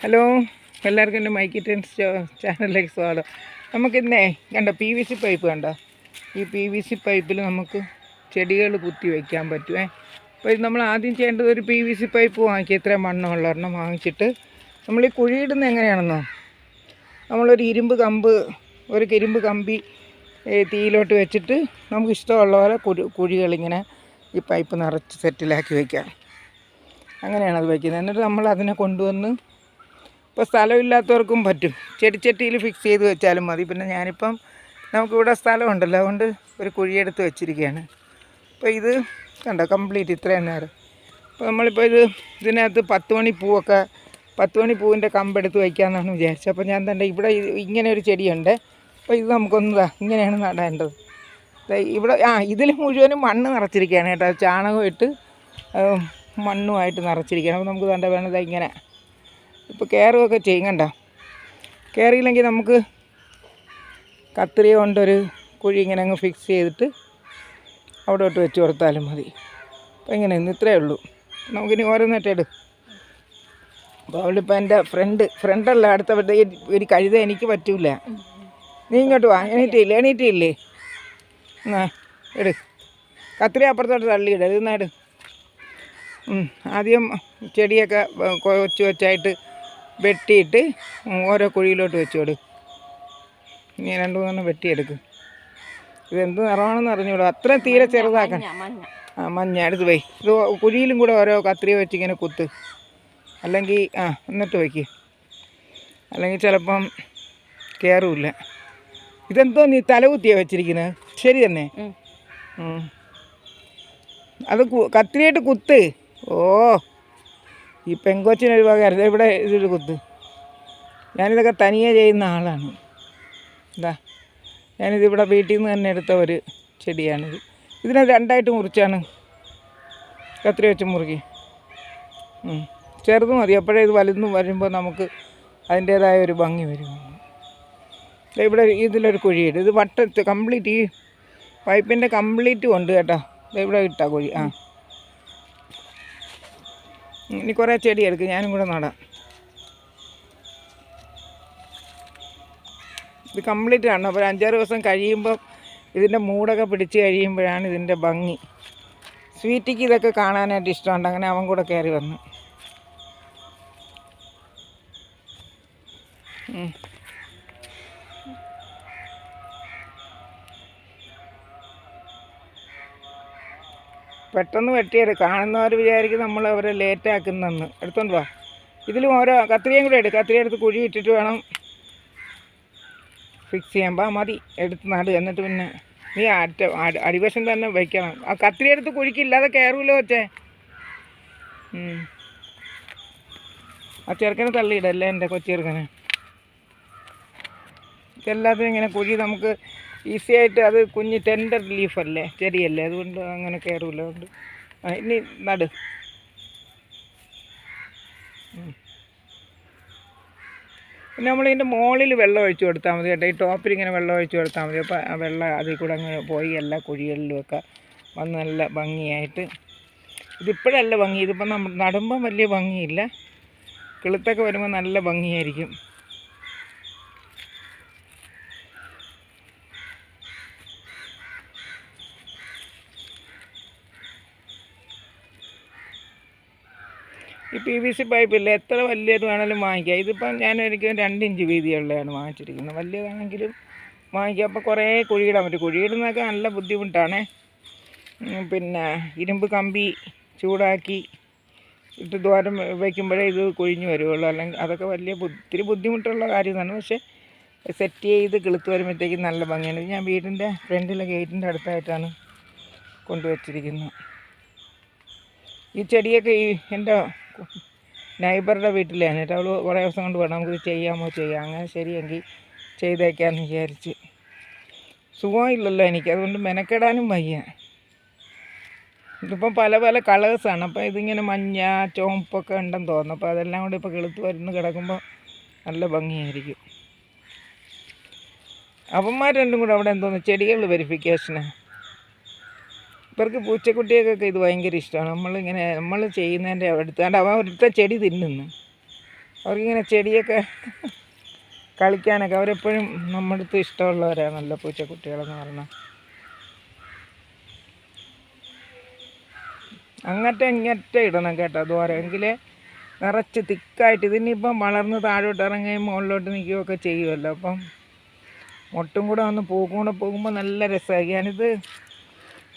Hello എല്ലാവർക്കും എന്റെ മൈക്കി tense ചാനലിലേക്ക് സ്വാഗതം. നമുക്കിന്നേ കണ്ട പി വി സി പൈപ്പ് കണ്ട? ഈ പി വി സി പൈപ്പിൽ നമുക്ക് ചെടികൾ കുത്തി വയ്ക്കാൻ പറ്റുമേ അപ്പോൾ ഇത് നമ്മൾ ആദ്യം ചെയ്യേണ്ടത് ഒരു പി വി സി പൈപ്പ് വാങ്ങിക്കുക ഇത്രയും മണ്ണുള്ള ഒരെണ്ണം വാങ്ങിച്ചിട്ട് നമ്മൾ ഈ കുഴിയിടുന്ന എങ്ങനെയാണെന്നോ? നമ്മളൊരു ഇരുമ്പ് കമ്പ് ഒരു ഇരുമ്പ് കമ്പി തീയിലോട്ട് വെച്ചിട്ട് നമുക്ക് ഇഷ്ടമുള്ള പോലെ കുഴി കുഴികളിങ്ങനെ ഈ പൈപ്പ് നിറച്ച് സെറ്റിലാക്കി വയ്ക്കാം അങ്ങനെയാണ് വയ്ക്കുന്നത് എന്നിട്ട് നമ്മൾ അതിനെ കൊണ്ടുവന്ന് ഇപ്പോൾ സ്ഥലമില്ലാത്തവർക്കും പറ്റും. ചെടിച്ചട്ടിയിൽ ഫിക്സ് ചെയ്ത് വെച്ചാലും മതി. പിന്നെ ഞാനിപ്പം നമുക്കിവിടെ സ്ഥലമുണ്ടല്ലോ. അതുകൊണ്ട് ഒരു കുഴിയെടുത്ത് വെച്ചിരിക്കുകയാണ്. അപ്പോൾ ഇത് കണ്ടോ? കംപ്ലീറ്റ് ഇത്രയും നേരം. അപ്പോൾ നമ്മളിപ്പോൾ ഇത് ഇതിനകത്ത് പത്ത് മണി പൂവൊക്കെ പത്ത് മണി പൂവിന്റെ കമ്പെടുത്ത് വയ്ക്കാമെന്നാണ് വിചാരിച്ചത്. അപ്പോൾ ഞാൻ തന്നെ ഇവിടെ ഇങ്ങനെ ഒരു ചെടിയുണ്ട്. അപ്പോൾ ഇത് നമുക്കൊന്ന് ദാ ഇങ്ങനെയാണ് നടേണ്ടത്. ഇവിടെ ആ ഇതിൽ മുഴുവനും മണ്ണ് നിറച്ചിരിക്കുകയാണ് കേട്ടോ. ചാണകം ഇട്ട് മണ്ണുമായിട്ട് നിറച്ചിരിക്കുകയാണ്. അപ്പോൾ നമുക്ക് തന്നെ വേണത് ഇങ്ങനെ ഇപ്പോൾ കയറുകയൊക്കെ ചെയ്യും കണ്ട? കയറിയില്ലെങ്കിൽ നമുക്ക് കത്രിക കൊണ്ടൊരു കുഴി ഇങ്ങനെ അങ്ങ് ഫിക്സ് ചെയ്തിട്ട് അവിടോട്ട് വെച്ച് കൊടുത്താലും മതി. അപ്പോൾ ഇങ്ങനെ ഇന്ന് ഇത്രയേ ഉള്ളൂ. നമുക്കിനി ഓരോന്നിട്ട് എടു അപ്പോൾ അവളിപ്പോൾ എന്റെ ഫ്രണ്ട് ഫ്രണ്ടല്ല അടുത്ത ഒരു കഴുത എനിക്ക് പറ്റൂല. നീ ഇങ്ങോട്ട് വാ. എണീറ്റില്ലേ? എണീറ്റില്ലേ? എന്നാ എടു കത്രി അപ്പുറത്തോട്ട് തള്ളിയിട് ഇത് നാട് ആദ്യം ചെടിയൊക്കെ കൊച്ചു കൊച്ചായിട്ട് വെട്ടിയിട്ട് ഓരോ കുഴിയിലോട്ട് വെച്ചു കൊടു. ഇനി രണ്ട് മൂന്നെണ്ണം വെട്ടിയെടുക്ക്. ഇതെന്ത് നിറമാണെന്ന് അറിഞ്ഞൂടോ. അത്ര തീരെ ചെറുതാക്കണം ആ മഞ്ഞ. എടുത്ത് പോയി ഇത് കുഴിയിലും കൂടെ ഓരോ കത്രിക വെച്ച് ഇങ്ങനെ കുത്ത്. അല്ലെങ്കിൽ ആ എന്നിട്ട് വയ്ക്ക് അല്ലെങ്കിൽ ചിലപ്പം കയറുമില്ല ഇതെന്തോ നീ തലകുത്തിയാണ് വെച്ചിരിക്കുന്നത് ശരി തന്നെ. അത് കത്തിരിയായിട്ട് കുത്ത്. ഓ. ഈ പെങ്കൊച്ചിനൊരു പകരം ഇവിടെ ഇതൊരു കുത്ത്. ഞാനിതൊക്കെ തനിയെ ചെയ്യുന്ന ആളാണ്. എന്താ ഞാനിതിവിടെ വീട്ടിൽ നിന്ന് തന്നെ എടുത്ത ഒരു ചെടിയാണിത്. ഇതിനെ രണ്ടായിട്ട് മുറിച്ചാണ്. കത്രി വെച്ച് മുറുകി. ചെറുത് മതി. അപ്പോഴേ ഇത് വലുതും വരുമ്പോൾ നമുക്ക് അതിന്റേതായ ഒരു ഭംഗി വരും. ഇവിടെ ഇതിലൊരു കുഴിയിട്ട് ഇത് വട്ടത്ത് കംപ്ലീറ്റ് ഈ പൈപ്പിന്റെ കംപ്ലീറ്റ് ഉണ്ട് കേട്ടോ. ഇവിടെ ഇട്ടാ കുഴി. ആ. ഇനി കുറേ ചെടി എടുക്കും ഞാനും കൂടെ നടാം. ഇത് കംപ്ലീറ്റ് ആണ്. അപ്പോൾ അഞ്ചാറ് ദിവസം കഴിയുമ്പോൾ ഇതിന്റെ മൂടൊക്കെ പിടിച്ച് കഴിയുമ്പോഴാണ് ഇതിന്റെ ഭംഗി. സ്വീറ്റിക്ക് ഇതൊക്കെ കാണാനായിട്ട് ഇഷ്ടമുണ്ട്. അങ്ങനെ അവൻ കൂടെ കയറി വന്നു. പെട്ടെന്ന് വെട്ടിയത്. കാണുന്നവർ വിചാരിക്കും നമ്മൾ അവരെ ലേറ്റ് ആക്കുന്നെന്ന്. എടുത്തോണ്ട് വാ. ഇതിലും ഓരോ കത്രിയും കൂടെ എടുക്കുക കത്രിയ എടുത്ത് കുഴി ഇട്ടിട്ട് വേണം ഫിക്സ് ചെയ്യാൻ. പാ മതി. എടുത്ത് നട്. എന്നിട്ട് പിന്നെ നീ അറ്റ അടി- അടിവശം തന്നെ വയ്ക്കണം ആ കത്രി എടുത്ത് കുഴിക്കില്ലാതെ കയറൂലോ വെച്ചേ ഉം. ആ ചെറുക്കനെ തള്ളിയിടല്ലേ എന്റെ കൊച്ചെറുക്കനെ എല്ലാത്തിനും ഇങ്ങനെ കുഴി നമുക്ക് ഈസി ആയിട്ട് അത് കുഞ്ഞ് ടെൻഡർ ലീഫല്ലേ ചെടിയല്ലേ? അതുകൊണ്ട് അങ്ങനെ കയറില്ല അതുകൊണ്ട് ഇനി നട്. പിന്നെ നമ്മളിതിന്റെ മുകളിൽ വെള്ളം ഒഴിച്ചു കൊടുത്താൽ മതി കേട്ടോ. ഈ ടോപ്പിൽ ഇങ്ങനെ വെള്ളം ഒഴിച്ചു കൊടുത്താൽ മതി. അപ്പോൾ ആ വെള്ളം അതിൽ കൂടെ അങ്ങ് പോയി എല്ലാ കുഴികളിലും ഒക്കെ വന്ന് നല്ല ഭംഗിയായിട്ട്. ഇതിപ്പോഴല്ല ഭംഗി. ഇതിപ്പോൾ നമ്മൾ നടുമ്പം വലിയ ഭംഗിയില്ല. കിളുത്തൊക്കെ വരുമ്പോൾ നല്ല ഭംഗിയായിരിക്കും. പി വി സി പൈപ്പില്ല. എത്ര വലിയത് വേണമെങ്കിലും വാങ്ങിക്കാം. ഇതിപ്പം ഞാൻ ഒരിക്കലും രണ്ട് ഇഞ്ച് വീതിയുള്ളതാണ് വാങ്ങിച്ചിരിക്കുന്നത്. വലിയതാണെങ്കിലും വാങ്ങിക്കാം. അപ്പോൾ കുറേ കുഴിയിടാൻ പറ്റും. കുഴിയിടുന്നതൊക്കെ നല്ല ബുദ്ധിമുട്ടാണ്. പിന്നെ ഇരുമ്പ് കമ്പി ചൂടാക്കി ഇട്ട് ദ്വാരം വയ്ക്കുമ്പോഴേ ഇത് കൊഴിഞ്ഞു വരുള്ളൂ അല്ലെങ്കിൽ അതൊക്കെ വലിയ ഒത്തിരി ബുദ്ധിമുട്ടുള്ള കാര്യമാണ്. പക്ഷേ സെറ്റ് ചെയ്ത് കിളുത്ത് വരുമ്പോഴത്തേക്കും നല്ല ഭംഗിയാണ്. ഞാൻ വീടിന്റെ ഫ്രണ്ടിലെ ഗേറ്റിന്റെ അടുത്തായിട്ടാണ് കൊണ്ടുവച്ചിരിക്കുന്നത്. ഈ ചെടിയൊക്കെ ഈ എന്റെ നൈബറുടെ വീട്ടിലാണ് കേട്ടോ അവൾ കുറേ ദിവസം കൊണ്ട് വേണം നമുക്ക് ചെയ്യാമോ ചെയ്യാം. അങ്ങനെ ശരിയെങ്കിൽ ചെയ്തേക്കാമെന്ന് വിചാരിച്ച്. സുഖമില്ലല്ലോ എനിക്ക്. അതുകൊണ്ട് മെനക്കെടാനും വയ്യ. ഇതിപ്പം പല പല കളേഴ്സാണ് അപ്പോൾ ഇതിങ്ങനെ മഞ്ഞ ചുവപ്പൊക്കെ ഉണ്ടെന്ന് തോന്നുന്നു. അപ്പോൾ അതെല്ലാം കൂടി ഇപ്പോൾ കിളുത്ത് വരുന്ന് കിടക്കുമ്പോൾ നല്ല ഭംഗിയായിരിക്കും. അവന്മാർ രണ്ടും കൂടെ അവിടെ എന്തോന്ന്? ചെടികൾ വെരിഫിക്കേഷന് ഇവർക്ക് പൂച്ചക്കുട്ടിയൊക്കെ ഇത് ഭയങ്കര ഇഷ്ടമാണ്. നമ്മളിങ്ങനെ നമ്മൾ ചെയ്യുന്നതിന്റെ അടുത്താണ്ട് അവൻ ഒരുത്ത ചെടി തിന്നുന്നു. അവർക്കിങ്ങനെ ചെടിയൊക്കെ കളിക്കാനൊക്കെ അവരെപ്പോഴും നമ്മുടെ അടുത്ത് ഇഷ്ടമുള്ളവരാണല്ലോ പൂച്ചക്കുട്ടികളെന്ന് പറഞ്ഞാൽ. അങ്ങറ്റം ഇങ്ങറ്റം ഇടണം കേട്ടോ ദൂരം എങ്കിലേ നിറച്ച് തിക്കായിട്ട് ഇതിനിപ്പം വളർന്ന് താഴോട്ട് ഇറങ്ങുകയും മുകളിലോട്ട് നിൽക്കുകയൊക്കെ ചെയ്യുമല്ലോ. അപ്പം മുട്ടും കൂടെ വന്ന് പൂക്കും കൂടെ പോകുമ്പോൾ നല്ല രസമായി ഞാനിത്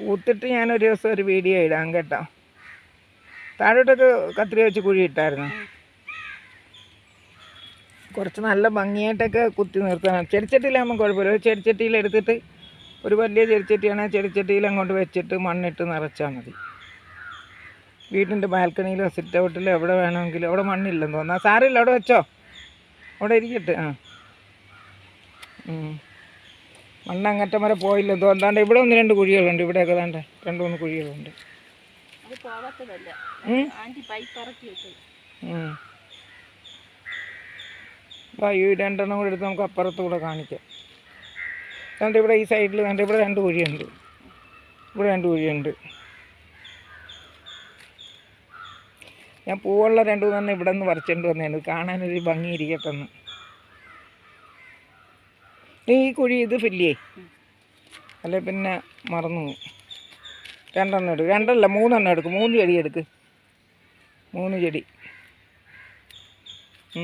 പൂത്തിട്ട് ഒരു ദിവസം ഒരു വീഡിയോ ഇടാം കേട്ടോ. താഴോട്ടൊക്കെ കത്രി വെച്ച് കുഴി ഇട്ടായിരുന്നു. കുറച്ച് നല്ല ഭംഗിയായിട്ടൊക്കെ കുത്തി നിർത്തണം. ചെടിച്ചട്ടിയിലാകുമ്പോൾ കുഴപ്പമില്ല. ഒരു ചെടിച്ചട്ടിയിൽ എടുത്തിട്ട് ഒരു വലിയ ചെടിച്ചട്ടിയാണെങ്കിൽ ചെടിച്ചട്ടിയിൽ അങ്ങോട്ട് വെച്ചിട്ട് മണ്ണിട്ട് നിറച്ചാൽ മതി. വീട്ടിന്റെ ബാൽക്കണിയിലോ സിറ്റ് ഔട്ടിലോ എവിടെ വേണമെങ്കിലും അവിടെ മണ്ണില്ലെന്ന് തോന്നാം സാറില്ല അവിടെ വെച്ചോ. അവിടെ ഇരിക്കട്ടെ. ആ. മണ്ണ് അങ്ങറ്റം വരെ പോയില്ല. തോന്നാണ്ട് ഇവിടെ ഒന്ന് രണ്ട് കുഴികളുണ്ട്. ഇവിടെയൊക്കെ താണ്ട് രണ്ട് മൂന്ന് കുഴികളുണ്ട്. ഈ രണ്ടെണ്ണം കൂടെ എടുത്ത് നമുക്ക് അപ്പുറത്ത് കൂടെ കാണിക്കാം. കണ്ട് ഇവിടെ ഈ സൈഡിൽ കണ്ട് ഇവിടെ രണ്ട് കുഴിയുണ്ട്. ഇവിടെ രണ്ട് കുഴിയുണ്ട്. ഞാൻ പൂവുള്ള രണ്ടു മൂന്നെണ്ണം ഇവിടെ നിന്ന് വരച്ചിട്ടുണ്ട് വന്നതാണ് കാണാനൊരു ഭംഗി ഇരിക്കട്ടെ എന്ന് നീ ഈ കുഴി ഇത് ഫില്ലേ അല്ലെ പിന്നെ മറന്നു. രണ്ടെണ്ണം എടുക്കും. രണ്ടല്ല മൂന്നെണ്ണം എടുക്കും. മൂന്ന് ചെടി എടുക്ക്. മൂന്ന് ചെടി.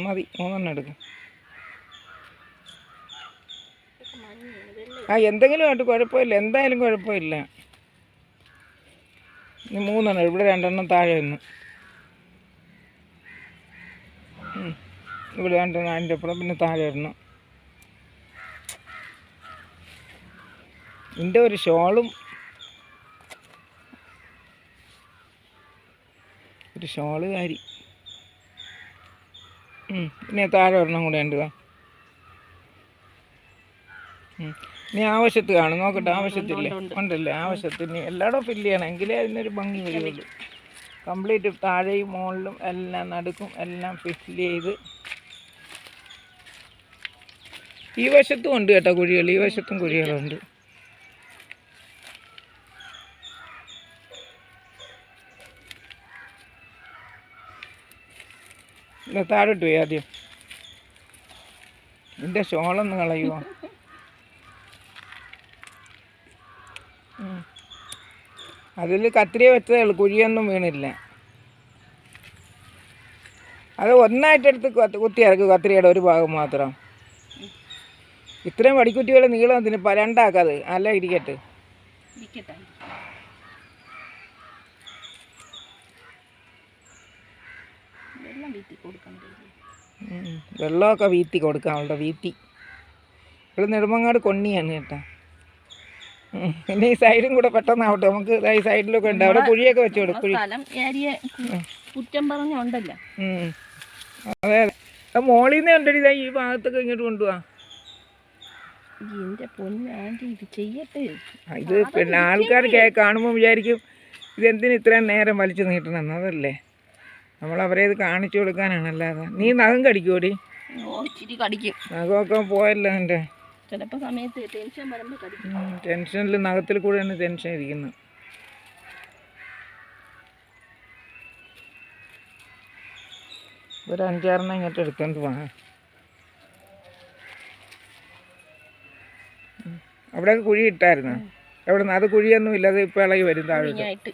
മതി. മൂന്നെണ്ണം എടുക്കും. ആ എന്തെങ്കിലും ആയിട്ട് കുഴപ്പമില്ല. എന്തായാലും കുഴപ്പമില്ല. ഇനി മൂന്നെണ്ണം ഇവിടെ രണ്ടെണ്ണം താഴെ ഒന്ന് ഇവിടെ രണ്ടെണ്ണം അതിന്റെ അപ്പുറം പിന്നെ താഴെ ഇടണം. ഇതിന്റെ ഒരു ഷോളും ഒരു ഷോൾ കാരി. പിന്നെ താഴെ ഒരെണ്ണം കൂടെ ഉണ്ട്. ഇനി ആവശ്യത്ത് കാണും. നോക്കട്ടെ ആവശ്യത്തില്ലേ? ഉണ്ടല്ലേ? ആവശ്യത്തിന് എല്ലായിടും ഫില്ല് ചെയ്യണം. എങ്കിലേ അതിനൊരു ഭംഗി വരുള്ളൂ. കംപ്ലീറ്റ് താഴെയും മുകളിലും എല്ലാം നടുക്കും എല്ലാം ഫില്ല് ചെയ്ത്. ഈ വശത്തും ഉണ്ട് കേട്ടോ കുഴികൾ. ഈ വശത്തും കുഴികളുണ്ട്. താഴോട്ട് പോയി ആദ്യം. നിന്റെ ഷോളൊന്ന് കളയുമോ അതിൽ കത്തിരി വെച്ചതേ ഉള്ളൂ കുഴിയൊന്നും വീണില്ല. അത് ഒന്നായിട്ടെടുത്ത് കത്ത് ഇറക്കും കത്തിരിയുടെ ഒരു ഭാഗം മാത്രം. ഇത്രയും വടിക്കുറ്റികളെ നീളം അതിന് രണ്ടാക്കാതെ അല്ല ഇരിക്കട്ടെ ഇരിക്കട്ടെ. വെള്ളം വീട്ടിൽ കൊടുക്കണം. വെള്ളമൊക്കെ വീത്തി കൊടുക്കാം അവളുടെ വീത്തി ഇവിടെ നെടുമങ്ങാട് കൊണ്ണിയാണ് കേട്ടോ. പിന്നെ ഈ സൈഡും കൂടെ പെട്ടെന്നാവട്ടെ നമുക്ക് ഈ സൈഡിലൊക്കെ ഉണ്ട്. അവിടെ കുഴിയൊക്കെ വെച്ച് കൊടുക്കും കുറ്റം പറഞ്ഞുണ്ടല്ലോ. അതെ അതെ. മോളിൽ നിന്ന് കണ്ടടി ഇതാ ഈ ഭാഗത്തൊക്കെ ഇങ്ങോട്ട് കൊണ്ടുപോവാ എന്റെ പൊന്നാണ്ടി ഇത് ചെയ്യട്ടെ. ഇത് പിന്നെ ആൾക്കാർ കാണുമ്പോൾ വിചാരിക്കും ഇതെന്തിനു ഇത്രയും നേരം വലിച്ചു നീട്ടണം അതല്ലേ? നമ്മൾ അവരെ ഇത് കാണിച്ചു കൊടുക്കാനാണ് അല്ലാതെ. നീ നഖം കടിക്കൂടി കടിക്കും. നഖമൊക്കെ പോയല്ലോ എന്റെ ചിലപ്പോൾ സമയത്ത് ടെൻഷൻ വരുമ്പോൾ കടിക്കും. ടെൻഷനിൽ നഖത്തിൽ കൂടെയാണ് ടെൻഷൻ ഇരിക്കുന്നത് ഒരു അഞ്ചാറെണ്ണം ഇങ്ങോട്ട് എടുത്തോണ്ട് പോകാം അവിടെയൊക്കെ കുഴി ഇട്ടായിരുന്നു? എവിടെ നിന്ന് അത് കുഴിയൊന്നും ഇല്ലാതെ ഇപ്പം ഇളകി വരും താഴോട്ട്. കുഞ്ഞായിട്ട്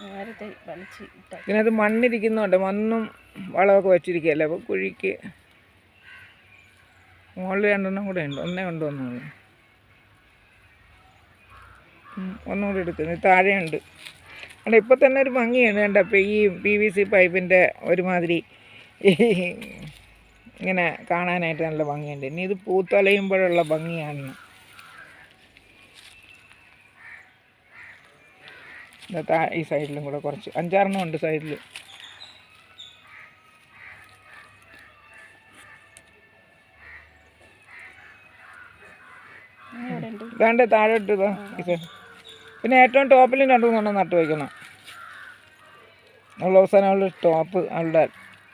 നേരത്തെ വലിച്ച് ഇതിനകത്ത് മണ്ണിരിക്കുന്നുണ്ട്. മണ്ണും വളമൊക്കെ വെച്ചിരിക്കുകയല്ലേ? അപ്പോൾ കുഴിക്ക് മുകളിൽ രണ്ടെണ്ണം കൂടെ ഉണ്ട്. ഒന്നേ ഉണ്ട് ഒന്നുകൂടെ ഒന്നും കൂടി എടുക്കുന്നു താഴെയുണ്ട്. അല്ല ഇപ്പം തന്നെ ഒരു ഭംഗിയാണ്. കണ്ട? അപ്പോൾ ഈ പി വി സി പൈപ്പിന്റെ ഒരുമാതിരി ഇങ്ങനെ കാണാനായിട്ട് നല്ല ഭംഗിയുണ്ട്. ഇനി ഇത് പൂത്തലയുമ്പോഴുള്ള ഭംഗിയാണ്. ഈ സൈഡിലും കൂടെ കുറച്ച്. അഞ്ചാറെണ്ണം ഉണ്ട് സൈഡിൽ അവിടെ താഴെ ഇതാ ഈ സൈഡ് പിന്നെ ഏറ്റവും ടോപ്പിൽ രണ്ടു മൂന്നെണ്ണം നട്ടു വയ്ക്കണം അവൾ അവസാനം അവളുടെ ടോപ്പ് അവളുടെ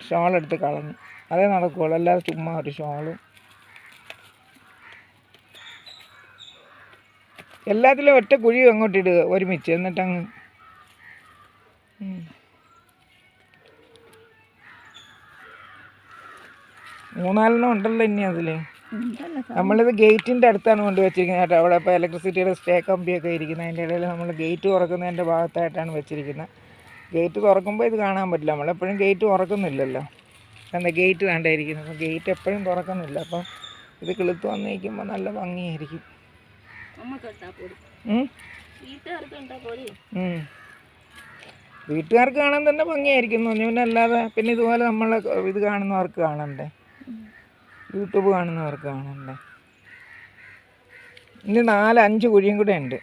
ഷോൾ എടുത്ത് കളഞ്ഞു. അതേ നടക്കുകയുള്ളൂ അല്ലാതെ ചുമ്മാ ഒരു ഷോളും. എല്ലാത്തിലും ഒറ്റ കുഴി അങ്ങോട്ടിടുക ഒരുമിച്ച്. എന്നിട്ടങ്ങ് മൂന്നാലെണ്ണം ഉണ്ടല്ലോ ഇനി സാ- നമ്മളിത് ഗേറ്റിന്റെ അടുത്താണ് കൊണ്ട് വെച്ചിരിക്കുന്നത് കേട്ടോ. അവിടെ ഇപ്പോൾ ഇലക്ട്രിസിറ്റിയുടെ സ്റ്റേ കമ്പിയൊക്കെ ഇരിക്കുന്നത്. അതിന്റെ ഇടയിൽ നമ്മൾ ഗേറ്റ് തുറക്കുന്നതിന്റെ ഭാഗത്തായിട്ടാണ് വെച്ചിരിക്കുന്നത്. ഗേറ്റ് തുറക്കുമ്പോൾ ഇത് കാണാൻ പറ്റില്ല. നമ്മളെപ്പോഴും ഗേറ്റ് തുറക്കുന്നില്ലല്ലോ. എന്താ ഗേറ്റ് വേണ്ടായിരിക്കുന്നത് അപ്പോൾ ഗേറ്റ് എപ്പോഴും തുറക്കുന്നില്ല. അപ്പം ഇത് കിളുത്ത് വന്നിരിക്കുമ്പോൾ നല്ല ഭംഗിയായിരിക്കും? വീട്ടുകാർക്ക് കാണാൻ തന്നെ ഭംഗിയായിരിക്കും. പിന്നെ അല്ലാതെ പിന്നെ ഇതുപോലെ നമ്മളെ ഇത് കാണുന്നവർക്ക് കാണണ്ടേ? യൂട്യൂബ് കാണുന്നവർക്ക് കാണണ്ടേ? ഇനി നാല് അഞ്ച് കുഴിയും കൂടെ ഉണ്ട്.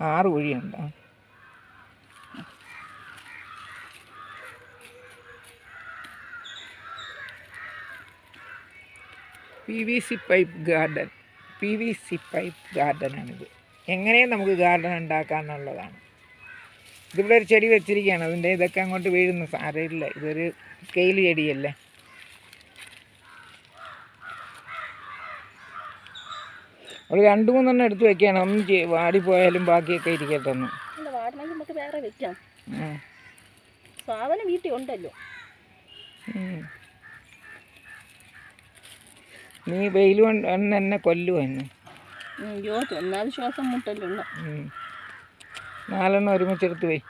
ആറ് കുഴിയുണ്ട്. P V C pipe garden. P V C pipe ഗാർഡനാണിത്. എങ്ങനെയും നമുക്ക് ഗാർഡൻ ഉണ്ടാക്കാമെന്നുള്ളതാണ് ഇതിവിടെ ഒരു ചെടി വെച്ചിരിക്കുകയാണ്. അതിന്റെ ഇതൊക്കെ അങ്ങോട്ട് വീഴുന്നു സാരമില്ല ഇതൊരു സ്കെയിൽ ചെടിയല്ലേ? ഒരു രണ്ട് മൂന്നെണ്ണം എടുത്ത് വെക്കാണ് ഒന്നും വാടി വാടിപ്പോയാലും ബാക്കിയൊക്കെ ഇരിക്കട്ടെ ഒന്ന്. വാടണമെങ്കിൽ നമുക്ക് വേറെ വെക്കാം. സാധനം വീട്ടിൽ ഉണ്ടല്ലോ. നീ വെയിൽ കൊണ്ട് എന്നെ കൊല്ലുവോ എന്നെ? അയ്യോ ഒന്നാമത് ശ്വാസം മുട്ടല്ലോ. നാലെണ്ണം ഒരുമിച്ചെടുത്ത് പോയി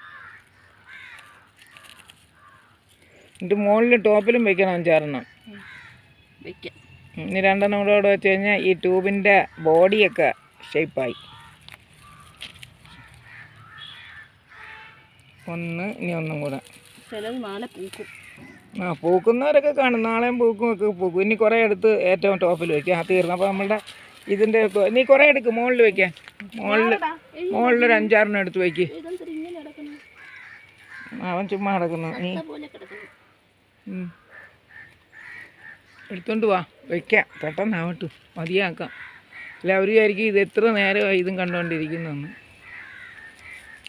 എന്നിട്ട് മുകളിൽ ടോപ്പിലും വെക്കണം അഞ്ചാറെണ്ണം. വെക്കാം. ഇനി രണ്ടെണ്ണം കൂടെ അവിടെ വെച്ച് കഴിഞ്ഞാൽ ഈ ട്യൂബിന്റെ ബോഡിയൊക്കെ ഷേപ്പായി. ഒന്ന് ഇനി ഒന്നും കൂടെ. ചിലത് നാളെ പൂക്കും. ആ പൂക്കുന്നവരൊക്കെ കാണും. നാളെയും പൂക്കും ഒക്കെ പൂക്കും. ഇനി കുറേ എടുത്ത് ഏറ്റവും ടോപ്പിൽ വയ്ക്കുക ആ തീർന്നു. അപ്പോൾ നമ്മളുടെ ഇതിന്റെ ഇനി നീ കുറേ എടുക്കും. മുകളിൽ വയ്ക്കാൻ മുകളിൽ മുകളിൽ ഒരു അഞ്ചാറെണ്ണം എടുത്ത് വയ്ക്ക് അവൻ ചുമ്മാ കിടക്കുന്നു. നീ ഇഷ്ടം പോലെ കിടക്കുന്നു ഉം. എടുത്തോണ്ട് വാ. വെക്കാം. പെട്ടെന്നാവട്ടു. മതിയാക്കാം. അല്ല അവർ വിചാരിക്കും ഇത് എത്ര നേരമായി ഇതും കണ്ടുകൊണ്ടിരിക്കുന്നതെന്ന്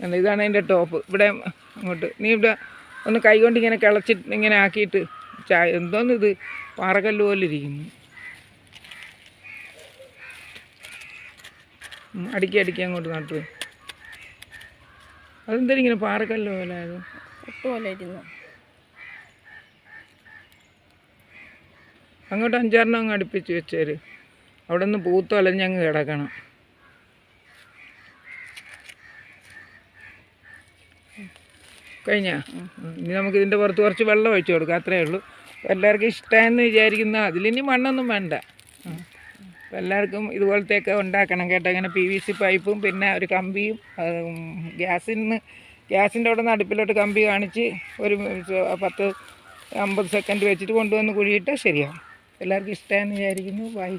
അല്ല ഇതാണ് അതിന്റെ ടോപ്പ്. ഇവിടെ അങ്ങോട്ട്. നീ ഇവിടെ ഒന്ന് കൈകൊണ്ട് ഇങ്ങനെ കിളച്ചിട്ട് ഇങ്ങനെ ആക്കിയിട്ട് ചായ. എന്തോന്ന് ഇത്? പാറക്കല്ല് പോലെ ഇരിക്കുന്നു. അടുക്കി അടുക്കി അങ്ങോട്ട് നട്ടു. അതെന്താ ഇങ്ങനെ പാറക്കല്ല് പോലെ ആയത്? ഒട്ടുപോലെ ഇരുന്നു അങ്ങോട്ട് അഞ്ചാറെണ്ണം അങ്ങ് അടുപ്പിച്ച് വെച്ചേര്. അവിടെ നിന്ന് പൂത്ത് അലഞ്ഞങ്ങ് കിടക്കണം. കഴിഞ്ഞാ? ഇനി നമുക്ക് ഇതിന്റെ പുറത്ത് കുറച്ച് വെള്ളം ഒഴിച്ചു കൊടുക്കാം അത്രേ ഉള്ളൂ. എല്ലാവർക്കും ഇഷ്ടമെന്ന് വിചാരിക്കുന്ന അതിലിനി മണ്ണൊന്നും വേണ്ട. എല്ലാവർക്കും ഇതുപോലത്തെയൊക്കെ ഉണ്ടാക്കണം കേട്ടോ. ഇങ്ങനെ പി വി സി പൈപ്പും പിന്നെ ഒരു കമ്പിയും ഗ്യാസിൽ നിന്ന് ഗ്യാസിന്റെ അവിടെ നിന്ന് അടുപ്പിലോട്ട് കമ്പി കാണിച്ച് ഒരു പത്ത് അമ്പത് സെക്കൻഡ് വെച്ചിട്ട് കൊണ്ടുവന്ന് കുഴിയിട്ടാൽ ശരിയാവും. എല്ലാവർക്കും ഇഷ്ടമെന്ന് വിചാരിക്കുന്നു. ബൈ